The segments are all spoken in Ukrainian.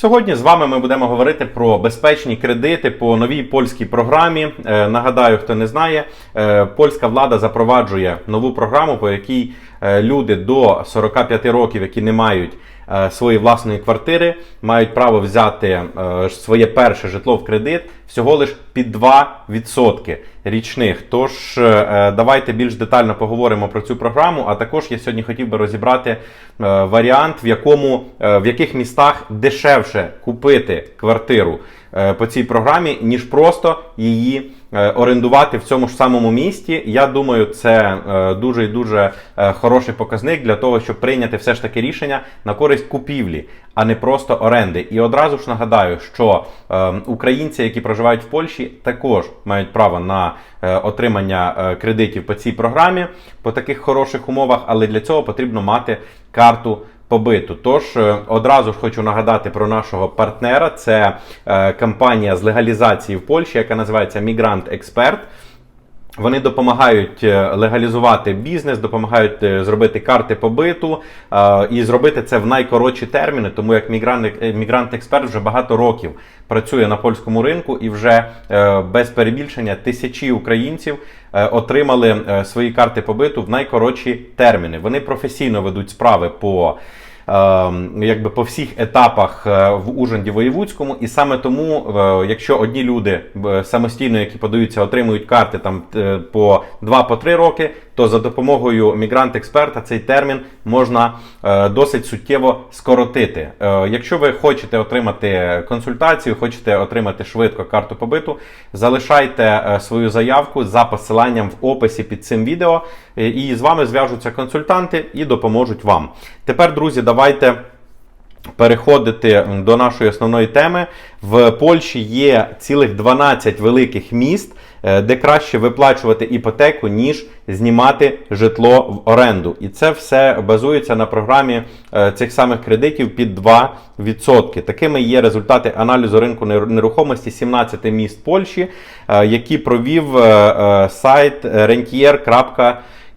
Сьогодні з вами ми будемо говорити про безпечні кредити по новій польській програмі. Е, Нагадаю, хто не знає, е, польська влада запроваджує нову програму, по якій е, люди до 45 років, які не мають своєї власної квартири, мають право взяти е, своє перше житло в кредит всього лиш під 2% річних. Тож е, давайте більш детально поговоримо про цю програму. А також я сьогодні хотів би розібрати е, варіант, в якому е, в яких містах дешевше купити квартиру е, по цій програмі, ніж просто її е, орендувати в цьому ж самому місті. Я думаю, це е, дуже і дуже е, хороший показник для того, щоб прийняти все ж таки рішення на користь купівлі, а не просто оренди. І одразу ж нагадаю, що е, українці, які проживають в Польщі, також мають право на е, отримання е, кредитів по цій програмі по таких хороших умовах, але для цього потрібно мати карту побиту. Тож е, одразу ж хочу нагадати про нашого партнера. Це е, компанія з легалізації в Польщі, яка називається Migrant Expert. Вони допомагають е, легалізувати бізнес, допомагають е, зробити карти побиту е, і зробити це в найкоротші терміни, тому як мігрант, е, мігрант експерт вже багато років працює на польському ринку і вже без перебільшення тисячі українців отримали свої карти побиту в найкоротші терміни. Вони професійно ведуть справи по. Е, Якби по всіх етапах е, в Ужанді Воєвудському, і саме тому, е, якщо одні люди е, самостійно, які подаються, отримують карти там по 2-3 роки, то за допомогою мігрант-експерта цей термін можна досить суттєво скоротити. Якщо ви хочете отримати консультацію, хочете отримати швидко карту побиту, залишайте свою заявку за посиланням в описі під цим відео, і з вами зв'яжуться консультанти і допоможуть вам. Тепер, друзі, давайте переходити до нашої основної теми. В Польщі є цілих 12 великих міст, е, де краще виплачувати іпотеку, ніж знімати житло в оренду. І це все базується на програмі е, цих самих кредитів під 2%. Такими є результати аналізу ринку нерухомості 17 міст Польщі, е, які провів е, е,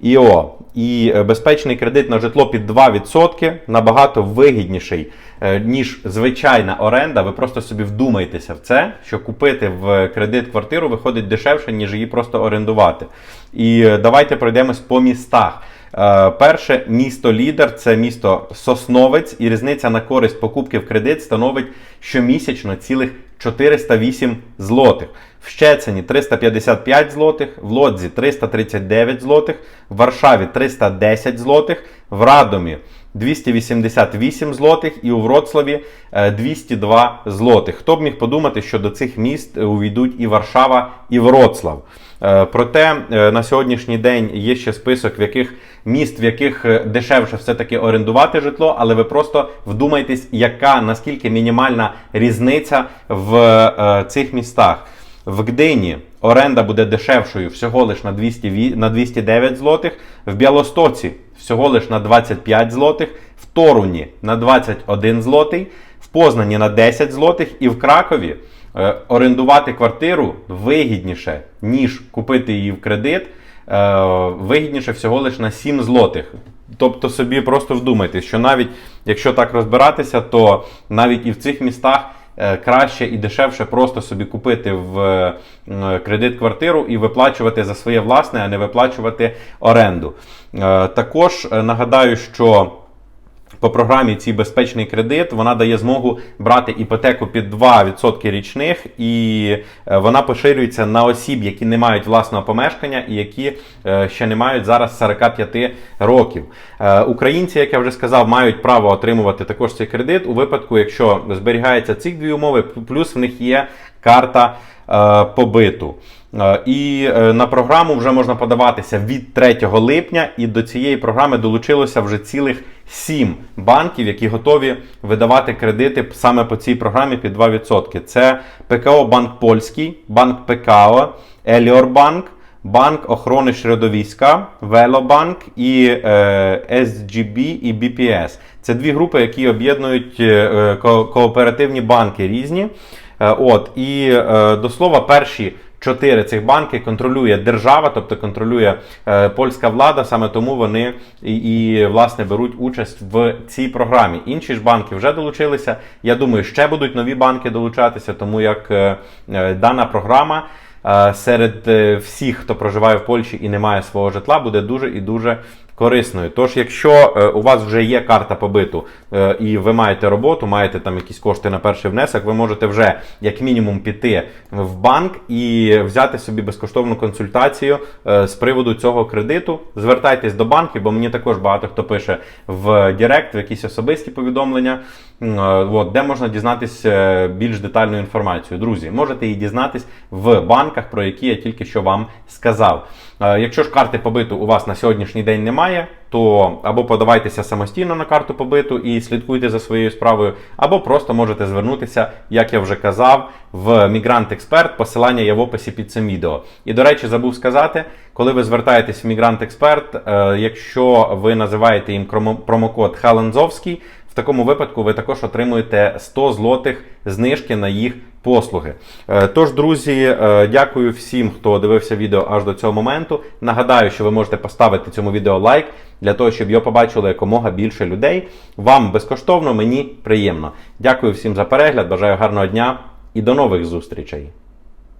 rentier.io. І е, безпечний кредит на житло під 2% набагато вигідніший, е, ніж звичайна оренда. Ви просто собі вдумайтеся в це, що купити в кредит квартиру виходить дешевше, ніж її просто орендувати. І е, давайте пройдемось по містах. Перше місто лідер це місто Сосновець, і різниця на користь покупки в кредит становить щомісячно цілих 408 злотих. В Щецині 355 злотих, в Лодзі 339 злотих, в Варшаві 310 злотих, в Радомі 288 злотих і у Вроцлаві е, 202 злотих. Хто б міг подумати, що до цих міст е, увійдуть і Варшава, і Вроцлав. Е, Проте е, на сьогоднішній день є ще список в яких міст, в яких е, дешевше все-таки орендувати житло, але ви просто вдумайтесь, яка наскільки мінімальна різниця в е, цих містах. В Гдині оренда буде дешевшою всього лиш на 200, на 209 злотих, в Білостоці всього лиш на 25 злотих, в Торуні на 21 злотий, в Познані на 10 злотих і в Кракові е, орендувати квартиру вигідніше, ніж купити її в кредит, е, вигідніше всього лише на 7 злотих. Тобто собі просто вдумайтесь, що навіть якщо так розбиратися, то навіть і в цих містах краще і дешевше просто собі купити в е, кредит квартиру і виплачувати за своє власне, а не виплачувати оренду. Е, Також е, нагадаю, що по програмі «Цій безпечний кредит вона дає змогу брати іпотеку під 2% річних, і е, вона поширюється на осіб, які не мають власного помешкання і які е, ще не мають зараз 45 років. Е, Українці, як я вже сказав, мають право отримувати також цей кредит у випадку, якщо зберігаються ці дві умови, плюс в них є карта побиту. І на програму вже можна подаватися від 3 липня, і до цієї програми долучилося вже цілих 7 банків, які готові видавати кредити саме по цій програмі під 2%. Це ПКО Банк Польський, Банк ПКО, Еліорбанк, Банк охорони Środowiska, Велобанк і е, SGB і BPS. Це дві групи, які об'єднують е, е, ко- кооперативні банки різні. Е, От і е, до слова, перші чотири цих банки контролює держава, тобто контролює е, польська влада. Саме тому вони і, і власне беруть участь в цій програмі. Інші ж банки вже долучилися. Я думаю, ще будуть нові банки долучатися, тому як е, е, дана програма. е, Серед е, всіх, хто проживає в Польщі і не має свого житла, буде дуже і дуже корисною. Тож, якщо е, у вас вже є карта побиту е, і ви маєте роботу, маєте там якісь кошти на перший внесок, ви можете вже як мінімум піти в банк і взяти собі безкоштовну консультацію е, з приводу цього кредиту. Звертайтесь до банків, бо мені також багато хто пише в Директ, в якісь особисті повідомлення, от, де можна дізнатися більш детальну інформацію. Друзі, можете її дізнатись в банках, про які я тільки що вам сказав. Якщо ж карти побиту у вас на сьогоднішній день немає, то або подавайтеся самостійно на карту побиту і слідкуйте за своєю справою, або просто можете звернутися, як я вже казав, в Мігрант Експерт. Посилання є в описі під цим відео. І до речі, забув сказати, коли ви звертаєтесь в Мігрант Експерт, е, якщо ви називаєте їм промокод Халензовський, в такому випадку ви також отримуєте 100 злотих знижки на їх послуги. Е, Тож, друзі, е, дякую всім, хто дивився відео аж до цього моменту. Нагадаю, що ви можете поставити цьому відео лайк для того, щоб його побачило якомога більше людей. Вам безкоштовно, мені приємно. Дякую всім за перегляд, бажаю гарного дня і до нових зустрічей.